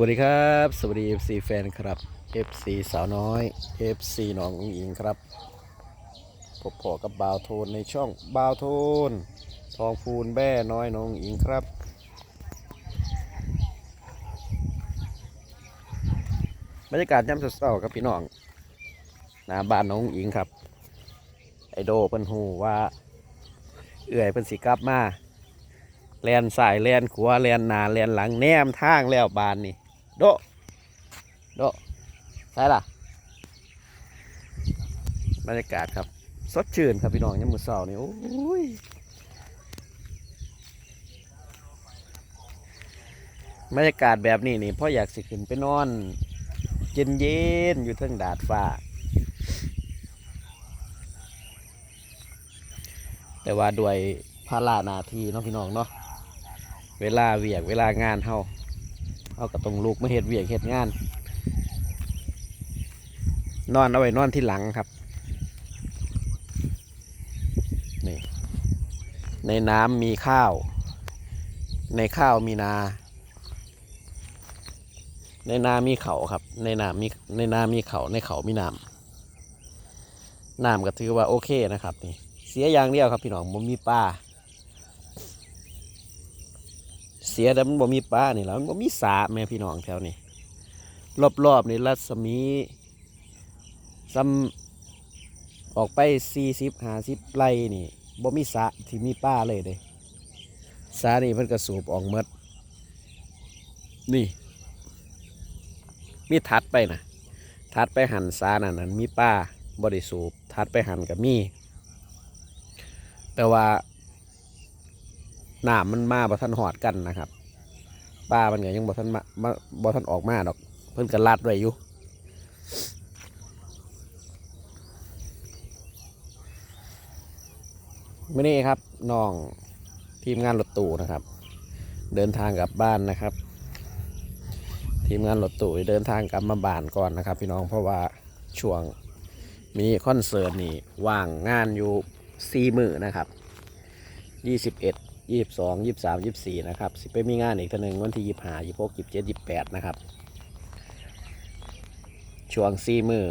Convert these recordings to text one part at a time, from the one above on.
วัสดีครับ สวัสดี FC แฟนครับ FC สาวน้อย FC น้องอุ๋งอิงครับพบพอกับบาวโทนในช่องบาวโทน ทองพูนแบ่น้อยน้องอิงครับ บรรยากาศย่ำเศร้าๆครับพี่น้องหน้าบ้านน้องอุ๋งอิงครับ ไอโดเพิ่นหูว่า เอื่อยเพิ่นสิกลับมาแลนสายแลนขวาแลนหนาแลนหลังแนมทางแล้วบานนี่ โดโดใช่ล่ะ บรรยากาศครับ สดชื่นครับพี่น้องยามมื้อเช้านี่โอ้ยบรรยากาศแบบนี้นี่พ่ออยากสิขึ้นไปนอนเย็นเย็นอยู่เทิงดาดฟ้า แต่ว่าด้วยภาระหนาทีเนาะพี่น้องเนาะเวลาเวียกเวลางานเฮา เฮาก็ต้องลุกมาเฮ็ดเวียกเฮ็ดงาน นอนเอาไว้นอนที่หลังครับนี่ในน้ำมีข้าว ในข้าวมีนา ในนามีเขาครับ ในนามีในนามีเขาในเขามีน้ำน้ำก็ถือว่าโอเคนะครับนี่เสียอย่างเดียวครับพี่น้องบ่มีปลาเสียแต่มันบ่มีปลานี่แล้วมันบ่มีสาแม่พี่น้องแถวนี้รอบๆนี่รัศมีซ้ำออกไปสี่สิบห้าสิบไร่นี่บ่มีสะที่มีปลาเลยเด้สานี่เพิ่นก็สูบออกหมดนี่ มีทัดไปนะทัดไปหันสานั่นนั้นมีปลาบ่ได้สูบทัดไปหันกับมี แต่ว่า น้ำมันมาบ่ทันหอดกันนะครับปลามันก็ยังบ่ทันมาบ่ทันออกมาดอก เพิ่นก็ลัดไว้อยู่มื่อนี้ครับน้องทีมงานรถตู้นะครับ เดินทางกลับบ้านนะครับ ทีมงานรถตู้เดินทางกลับมาบ้านก่อนนะครับ พี่น้องเพราะว่าช่วงมีคอนเสิร์ตนี่ว่างงานอยู่สี่มือนะครับยี่สิบเอ็ด ยี่สิบสองยี่สิบสามยี่สิบสี่นะครับสิไปมีงานอีกทีหนึ่งวันที่ยี่ห้ายี่หกยี่เจ็ดยี่แปดนะครับช่วงสี่มือ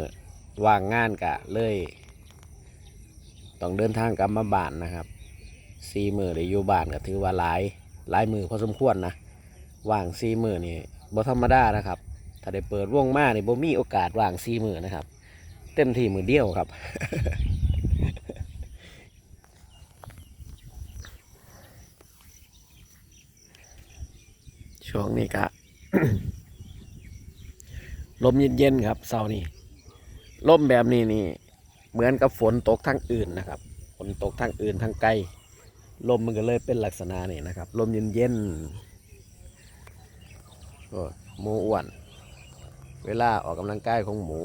ว่างงานกะเลยต้องเดินทางกลับมาบ้านนะครับสี่มือได้อยู่บ้านก็ถือว่าหลายหลายมือพอสมควรนะว่างสี่มือนี่บ่ธรรมดานะครับ ถ้าได้เปิดวงมานี่บ่มีโอกาสว่างสี่มือนะครับ เต็มที่มือเดียวครับ ช่วงนี้ก็ลมเย็นๆครับเสาร์นี้ลมแบบนี้นี่ เหมือนกับฝนตกทางอื่นนะครับ ฝนตกทางอื่นทางไกลลมมันก็เลยเป็นลักษณะนี้นะครับ ลมเย็นๆโอ้หมูอ้วน เวลาออกกำลังกายของหมู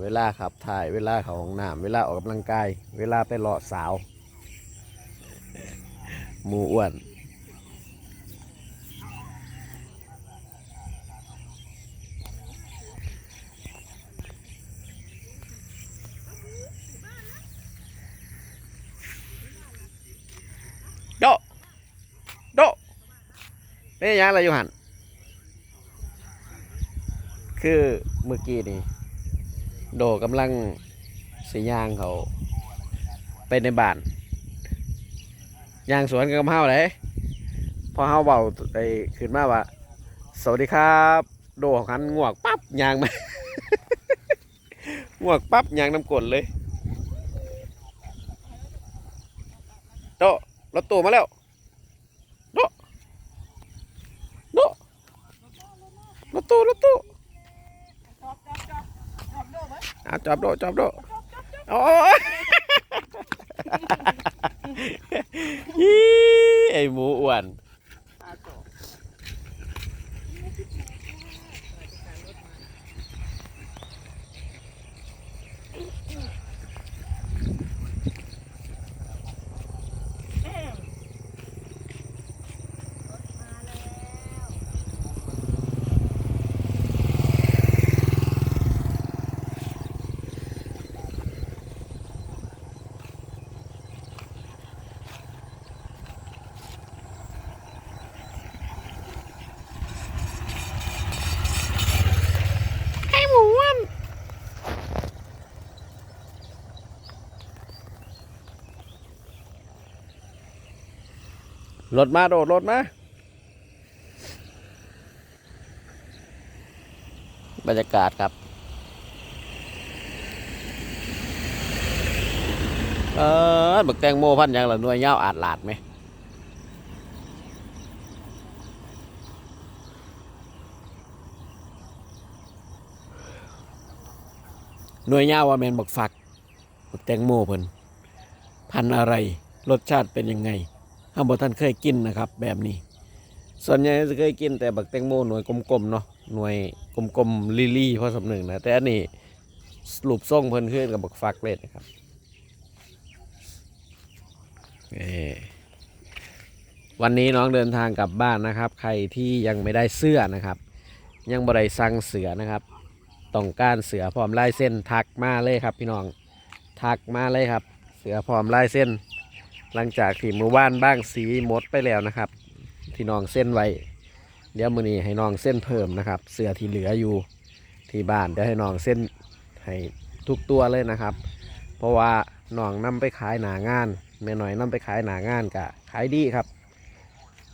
เวลาขับถ่าย เวลาเขาห้องน้ำเวลาออกกำลังกาย เวลาไปเลาะสาว หมูอ้วน โดะโดะ นี่ยังอะไรอยู่หันคือเมื่อกี้นี่ โดกำลังสียางเขาไปในบ้านยางสวนกับเฮาเลยพอเฮาเบาไอ้ขึ้นมาว่า สวัสดีครับ โดหันงวกปั๊บยางมางวกปั๊บยางน้ำกลนเลยโดรถตู้มาแล้ว โดโด รถตู้รถตู้เอาจอบโดจอบโดโอ้ยไอหมูอ้วน รถมาโดดรถมาบรรยากาศครับเออบักแตงโมพันธุ์ยังละหน่วยยาวอาดลาดไหมหน่วยยาวว่าแมนบักฝักบักแตงโมเพิ่นพันธุ์อะไร รสชาติเป็นยังไง ถ้าบท่านเคยกินนะครับ แบบนี้ ส่วนใหญ่จะเคยกินแต่บักแตงโมหน่วยกลมๆเนาะหน่วยกลมๆลิลี่พอสำหนึ่งนะแต่อันนี้รูปทรงเพิ่นขึ้นกับบักฟักเลยนะครับวันนี้น้องเดินทางกลับบ้านนะครับ ใครที่ยังไม่ได้เสื้อนะครับ ยังบ่ได้สั่งเสือนะครับต้องการเสือพร้อมลายเส้นทักมาเลยครับ พี่น้องทักมาเลยครับ เสือพร้อมลายเส้น หลังจากที่มือว่านบ้างสีหมดไปแล้วนะครับ ที่น้องเส้นไว้ เดี๋ยวมือนี้ให้น้องเส้นเพิ่มนะครับ เสื้อที่เหลืออยู่ที่บ้านเดี๋ยวให้น้องเส้นให้ทุกตัวเลยนะครับ เพราะว่าน้องนำไปขายหนางานแม่หน่อยนำไปขายหนางานกะขายดีครับ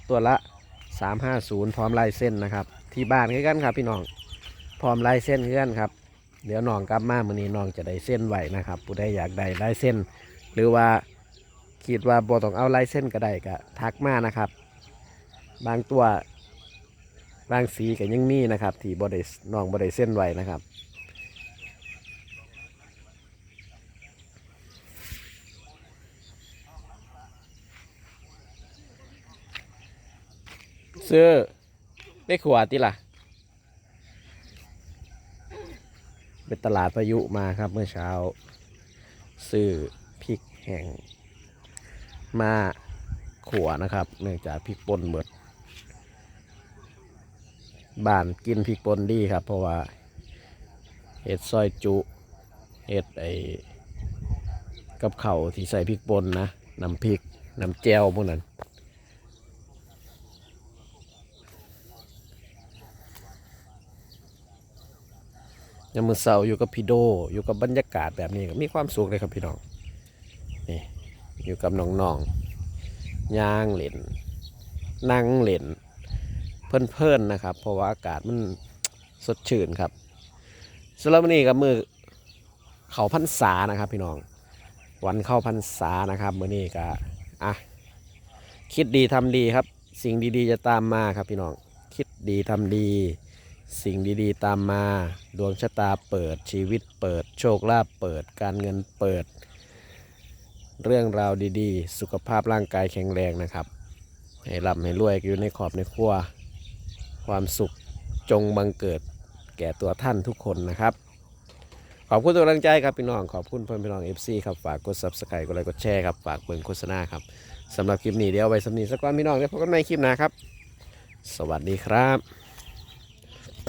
ตัวละ 350 พร้อมลายเส้นนะครับ ที่บ้านกันครับพี่น้องพร้อมลายเส้นคือกันครับ เดี๋ยวน้องกลับมามือนี้น้องจะได้เส้นไหวนะครับ ผู้ใดอยากได้ลายเส้น หรือว่า คิดว่าบ่ต้องเอาลายเส้นก็ได้ก็ทักมานะครับ บางตัวบางสีก็ยังมีนะครับ ที่บริน้องบริเส้นไว้นะครับซื้อได้ขวดติล่ะเป็นตลาดพายุมาครับเมื่อเช้า ซื้อพริกแห้ง มาขัวนะครับ เนื่องจากพริกป่นเบิดบ้านกินพริกป่นดีครับ เพราะว่าเห็ดซอยจุเห็ดไอกับเข่าที่ใส่พริกป่นนะน้ำพริกน้ำแจ่วพวกนั้นยามมือเสาอยู่กับพี่โดอยู่กับบรรยากาศแบบนี้ก็มีความสุขเลยครับพี่น้อง อยู่กับน้องๆย่างเล่นนั่งเล่นเพลินๆนะครับ เพราะว่าอากาศมันสดชื่นครับสำหรับวันนี้กับมือเขาพรรษานะครับ พี่น้อง วันเข้าพรรษานะครับมือนี้ก็อะคิดดีทำดีครับ สิ่งดีๆจะตามมาครับพี่น้อง คิดดีทำดี สิ่งดีๆตามมา ดวงชะตาเปิดชีวิตเปิด โชคลาภเปิด การเงินเปิด เรื่องราวดีๆ สุขภาพร่างกายแข็งแรงนะครับ ให้ร่ำให้รวยอยู่ในขอบในครัว ความสุขจงบังเกิดแก่ตัวท่านทุกคนนะครับ ขอบคุณทุกกำลังใจครับพี่น้อง ขอบคุณเพื่อนพี่น้อง FC ครับฝากกด Subscribe กดไลค์กดแชร์ครับฝากเบิ่งโฆษณาครับสำหรับคลิปนี้เดี๋ยวไว้สำนีสักวันพี่น้องเดี๋ยวพบกันใหม่คลิปหน้าครับ สวัสดีครับ